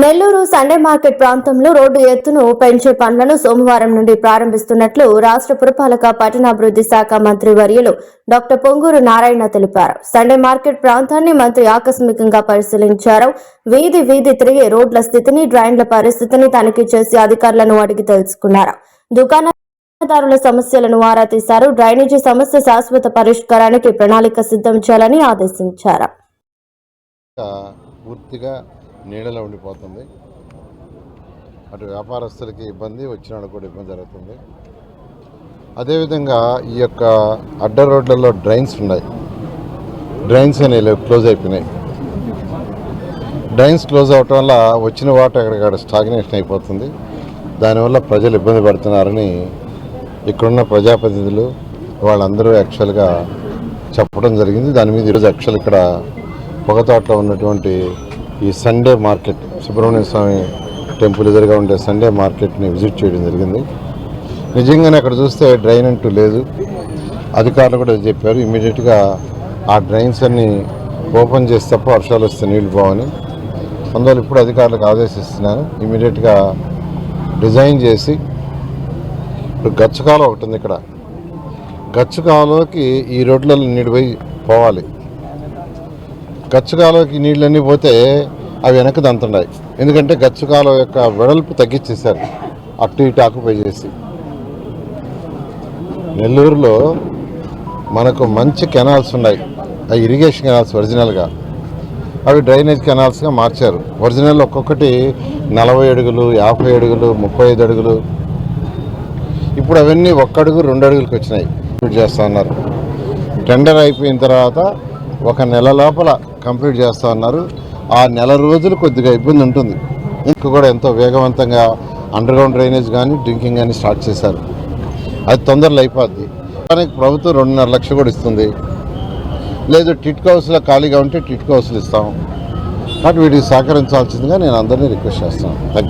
Nellore Sunday market ప్రాంతంలో road ఎత్తును పెంచే పనులను సోమవారం నుండి ప్రారంభిస్తున్నట్లు రాష్ట్ర పురపాలక పట్టణాభివృద్ధి శాఖ మంత్రి వర్యులు డాక్టర్ పొంగూరు నారాయణ తెలిపారు. సండే మార్కెట్ ప్రాంతాన్ని మంత్రి ఆకస్మికంగా పరిశీలించారు. వీధి వీధి తిరిగి రోడ్ల స్థితిని డ్రైన్ల పరిస్థితిని తనిఖీ చేసి అధికారులను అడిగి తెలుసుకున్నారు. దుకాణదారుల సమస్యలను ఆరా తీశారు. డ్రైనేజీ సమస్య శాశ్వత పరిష్కారానికి ప్రణాళిక సిద్ధం చేయాలని ఆదేశించారు. పూర్తిగా నీడలో ఉండిపోతుంది. అటు వ్యాపారస్తులకి ఇబ్బంది వచ్చిన వాళ్ళకి కూడా ఇబ్బంది జరుగుతుంది. అదేవిధంగా ఈ యొక్క అడ్డ రోడ్లలో డ్రైన్స్ ఉన్నాయి. డ్రైన్స్ అనేవి క్లోజ్ అయిపోయినాయి. డ్రైన్స్ క్లోజ్ అవటం వల్ల వచ్చిన వాటర్ ఎక్కడికక్కడ స్టాగ్నేషన్ అయిపోతుంది. దానివల్ల ప్రజలు ఇబ్బంది పడుతున్నారని ఇక్కడున్న ప్రజాప్రతినిధులు వాళ్ళందరూ యాక్చువల్గా చెప్పడం జరిగింది. దాని మీద ఈరోజు యాక్చువల్ ఇక్కడ పొగతోటలో ఉన్నటువంటి ఈ Sunday market Subrahmanya Swamy temple ఎదురుగా ఉండే సండే మార్కెట్ని విజిట్ చేయడం జరిగింది. నిజంగానే అక్కడ చూస్తే డ్రైన్ అంటూ లేదు. అధికారులు కూడా చెప్పారు ఇమీడియట్గా ఆ డ్రైన్స్ అన్ని ఓపెన్ చేసి తప్ప వర్షాలు వస్తే నీళ్ళు పోవని. అందువల్ల ఇప్పుడు అధికారులకు ఆదేశిస్తున్నాను ఇమీడియట్గా డిజైన్ చేసి ఇప్పుడు గచ్చకాలం ఒకటి ఉంది ఇక్కడ. గచ్చకాలంలోకి ఈ రోడ్లలో నీళ్ళు పోవాలి. గచ్చకాలంలోకి నీళ్ళన్నీ పోతే అవి వెనక్కి దంతున్నాయి ఎందుకంటే గచ్చకాలం యొక్క వెడల్పు తగ్గించేశారు. అటు ఇటు ఆక్యుపై చేసి. నెల్లూరులో మనకు మంచి కెనాల్స్ ఉన్నాయి. ఆ ఇరిగేషన్ కెనాల్స్ ఒరిజినల్గా. అవి డ్రైనేజ్ కెనాల్స్గా మార్చారు. ఒరిజినల్ ఒక్కొక్కటి నలభై అడుగులు యాభై అడుగులు ముప్పై ఐదు అడుగులు. ఇప్పుడు అవన్నీ ఒక్క అడుగు రెండు అడుగులకు వచ్చినాయి. చేస్తూ చేస్తా ఉన్నారు. టెండర్ అయిపోయిన తర్వాత ఒక నెల లోపల కంప్లీట్ చేస్తా ఉన్నారు ఆ నెల రోజులు కొద్దిగా ఇబ్బంది ఉంటుంది. ఇంకా కూడా ఎంతో వేగవంతంగా అండర్ గ్రౌండ్ డ్రైనేజ్ కానీ డ్రింకింగ్ కానీ స్టార్ట్ చేశారు. అది తొందరలో అయిపోద్ది. దానికి ప్రభుత్వం రెండున్నర లక్షలు కూడా ఇస్తుంది. లేదు టిట్ హౌస్లో ఖాళీగా ఉంటే టిట్ హౌస్లు ఇస్తాం. కాబట్టి వీటికి సహకరించాల్సిందిగా నేను అందరినీ రిక్వెస్ట్ చేస్తాను. Thank you.